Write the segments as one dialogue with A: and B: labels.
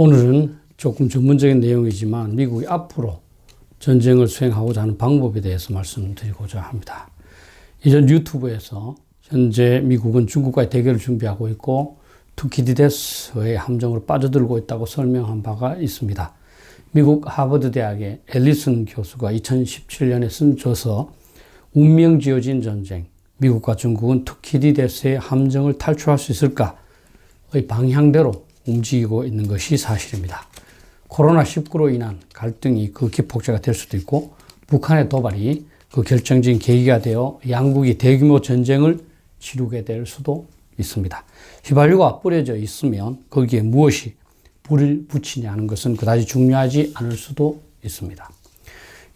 A: 오늘은 조금 전문적인 내용이지만 미국이 앞으로 전쟁을 수행하고자 하는 방법에 대해서 말씀드리고자 합니다. 이전 유튜브에서 현재 미국은 중국과의 대결을 준비하고 있고 투키디데스의 함정으로 빠져들고 있다고 설명한 바가 있습니다. 미국 하버드 대학의 앨리슨 교수가 2017년에 쓴 저서 운명 지어진 전쟁, 미국과 중국은 투키디데스의 함정을 탈출할 수 있을까의 방향대로 움직이고 있는 것이 사실입니다. 코로나19로 인한 갈등이 그 기폭제가 될 수도 있고 북한의 도발이 그 결정적인 계기가 되어 양국이 대규모 전쟁을 치르게 될 수도 있습니다. 휘발유가 뿌려져 있으면 거기에 무엇이 불을 붙이냐 하는 것은 그다지 중요하지 않을 수도 있습니다.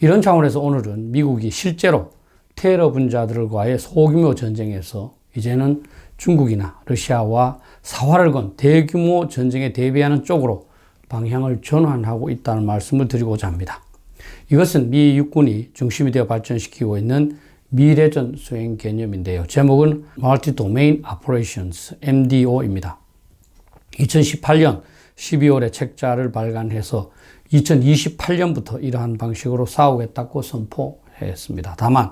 A: 이런 차원에서 오늘은 미국이 실제로 테러 분자들과의 소규모 전쟁에서 이제는 중국이나 러시아와 사활을 건 대규모 전쟁에 대비하는 쪽으로 방향을 전환하고 있다는 말씀을 드리고자 합니다. 이것은 미 육군이 중심이 되어 발전시키고 있는 미래전 수행 개념인데요. 제목은 Multi Domain Operations, MDO입니다. 2018년 12월에 책자를 발간해서 2028년부터 이러한 방식으로 싸우겠다고 선포했습니다. 다만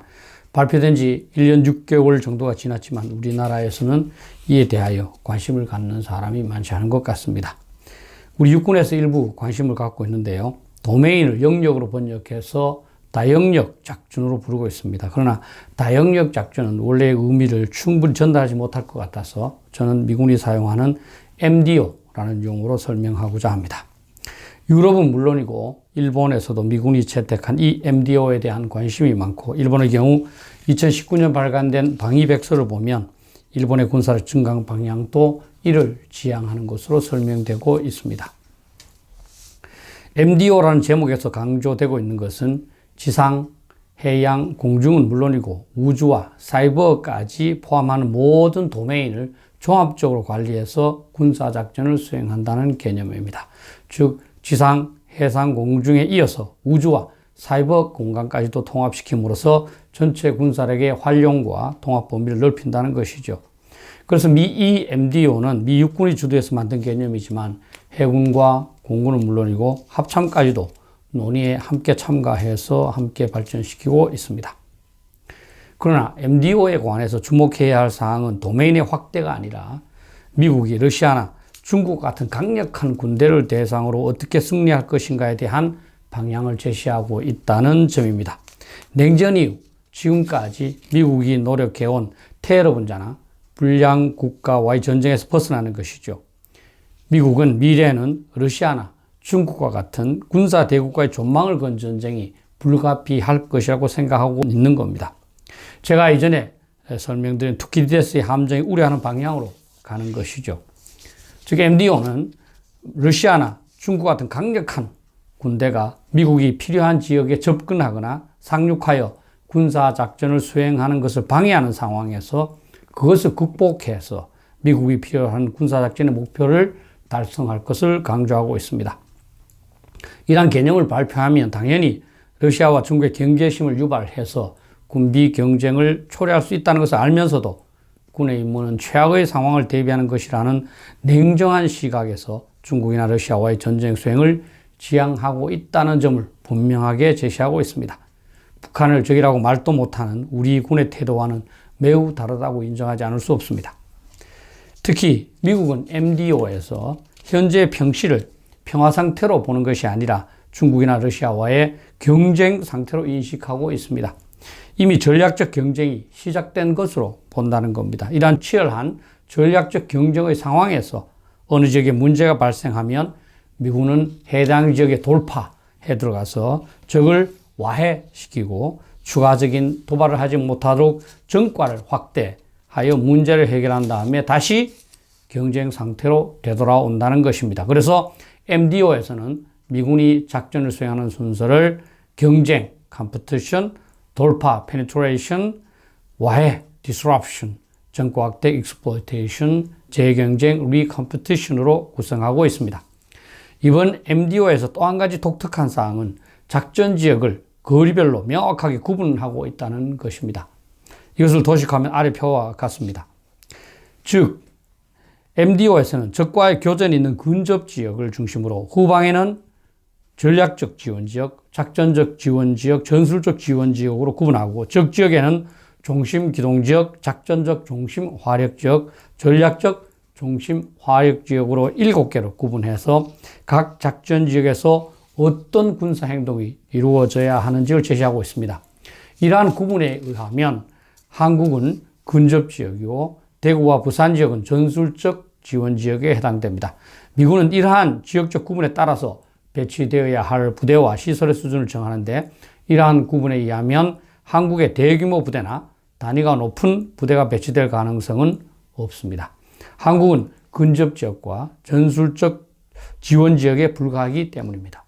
A: 발표된 지 1년 6개월 정도가 지났지만 우리나라에서는 이에 대하여 관심을 갖는 사람이 많지 않은 것 같습니다. 우리 육군에서 일부 관심을 갖고 있는데요. 도메인을 영역으로 번역해서 다영역 작전으로 부르고 있습니다. 그러나 다영역 작전은 원래의 의미를 충분히 전달하지 못할 것 같아서 저는 미군이 사용하는 MDO라는 용어로 설명하고자 합니다. 유럽은 물론이고 일본에서도 미군이 채택한 이 MDO에 대한 관심이 많고 일본의 경우 2019년 발간된 방위백서를 보면 일본의 군사력 증강 방향도 이를 지향하는 것으로 설명되고 있습니다. MDO라는 제목에서 강조되고 있는 것은 지상, 해양, 공중은 물론이고 우주와 사이버까지 포함하는 모든 도메인을 종합적으로 관리해서 군사작전을 수행한다는 개념입니다. 즉, 지상, 해상, 공중에 이어서 우주와 사이버 공간까지도 통합시킴으로써 전체 군사력의 활용과 통합 범위를 넓힌다는 것이죠. 그래서 미 EMDO는 미 육군이 주도해서 만든 개념이지만 해군과 공군은 물론이고 합참까지도 논의에 함께 참가해서 함께 발전시키고 있습니다. 그러나 MDO에 관해서 주목해야 할 사항은 도메인의 확대가 아니라 미국이 러시아나 중국 같은 강력한 군대를 대상으로 어떻게 승리할 것인가에 대한 방향을 제시하고 있다는 점입니다. 냉전 이후 지금까지 미국이 노력해온 테러 분자나 불량 국가와의 전쟁에서 벗어나는 것이죠. 미국은 미래에는 러시아나 중국과 같은 군사 대국과의 존망을 건 전쟁이 불가피할 것이라고 생각하고 있는 겁니다. 제가 이전에 설명드린 투키디데스의 함정이 우려하는 방향으로 가는 것이죠. 즉 MDO는 러시아나 중국 같은 강력한 군대가 미국이 필요한 지역에 접근하거나 상륙하여 군사 작전을 수행하는 것을 방해하는 상황에서 그것을 극복해서 미국이 필요한 군사 작전의 목표를 달성할 것을 강조하고 있습니다. 이러한 개념을 발표하면 당연히 러시아와 중국의 경계심을 유발해서 군비 경쟁을 초래할 수 있다는 것을 알면서도 군의 임무는 최악의 상황을 대비하는 것이라는 냉정한 시각에서 중국이나 러시아와의 전쟁 수행을 지향하고 있다는 점을 분명하게 제시하고 있습니다. 북한을 적이라고 말도 못하는 우리 군의 태도와는 매우 다르다고 인정하지 않을 수 없습니다. 특히 미국은 MDO에서 현재 평시를 평화 상태로 보는 것이 아니라 중국이나 러시아와의 경쟁 상태로 인식하고 있습니다. 이미 전략적 경쟁이 시작된 것으로 본다는 겁니다. 이러한 치열한 전략적 경쟁의 상황에서 어느 지역에 문제가 발생하면 미국은 해당 지역에 돌파해 들어가서 적을 와해시키고 추가적인 도발을 하지 못하도록 전과를 확대하여 문제를 해결한 다음에 다시 경쟁 상태로 되돌아온다는 것입니다. 그래서 MDO에서는 미군이 작전을 수행하는 순서를 경쟁, competition, 돌파, penetration, 와해, disruption, 전과 확대, exploitation, 재경쟁, recompetition으로 구성하고 있습니다. 이번 MDO에서 또 한 가지 독특한 사항은 작전 지역을 거리별로 명확하게 구분하고 있다는 것입니다. 이것을 도식하면 아래 표와 같습니다. 즉, MDO에서는 적과의 교전이 있는 근접 지역을 중심으로 후방에는 전략적 지원 지역, 작전적 지원 지역, 전술적 지원 지역으로 구분하고 적 지역에는 중심 기동 지역, 작전적 중심 화력 지역, 전략적 중심 화력 지역으로 일곱 개로 구분해서 각 작전 지역에서 어떤 군사 행동이 이루어져야 하는지를 제시하고 있습니다. 이러한 구분에 의하면 한국은 근접 지역이고 대구와 부산 지역은 전술적 지원 지역에 해당됩니다. 미군은 이러한 지역적 구분에 따라서 배치되어야 할 부대와 시설의 수준을 정하는데 이러한 구분에 의하면 한국의 대규모 부대나 단위가 높은 부대가 배치될 가능성은 없습니다. 한국은 근접 지역과 전술적 지원 지역에 불과하기 때문입니다.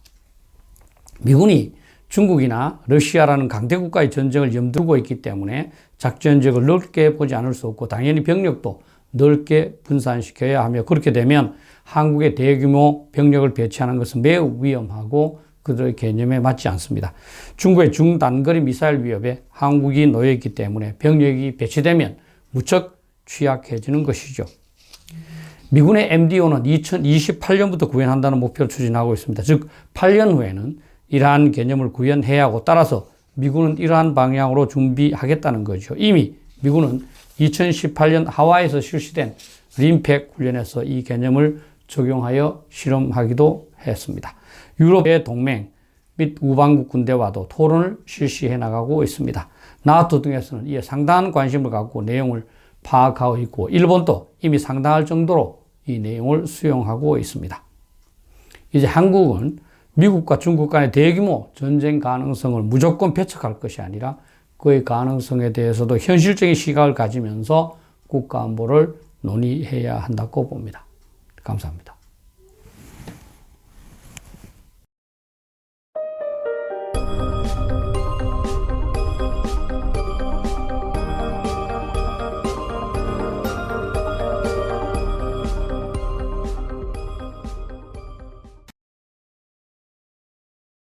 A: 미군이 중국이나 러시아라는 강대국과의 전쟁을 염두고 있기 때문에 작전 지역을 넓게 보지 않을 수 없고 당연히 병력도 넓게 분산시켜야 하며 그렇게 되면 한국의 대규모 병력을 배치하는 것은 매우 위험하고 그들의 개념에 맞지 않습니다. 중국의 중단거리 미사일 위협에 한국이 놓여 있기 때문에 병력이 배치되면 무척 취약해지는 것이죠. 미군의 MDO는 2028년부터 구현한다는 목표를 추진하고 있습니다. 즉, 8년 후에는 이러한 개념을 구현해야 하고 따라서 미군은 이러한 방향으로 준비하겠다는 거죠. 이미 미군은 2018년 하와이에서 실시된 림팩 훈련에서 이 개념을 적용하여 실험하기도 했습니다. 유럽의 동맹 및 우방국 군대와도 토론을 실시해 나가고 있습니다. 나토 등에서는 이에 상당한 관심을 갖고 내용을 파악하고 있고 일본도 이미 상당할 정도로 이 내용을 수용하고 있습니다. 이제 한국은 미국과 중국 간의 대규모 전쟁 가능성을 무조건 배척할 것이 아니라 그의 가능성에 대해서도 현실적인 시각을 가지면서 국가 안보를 논의해야 한다고 봅니다. 감사합니다.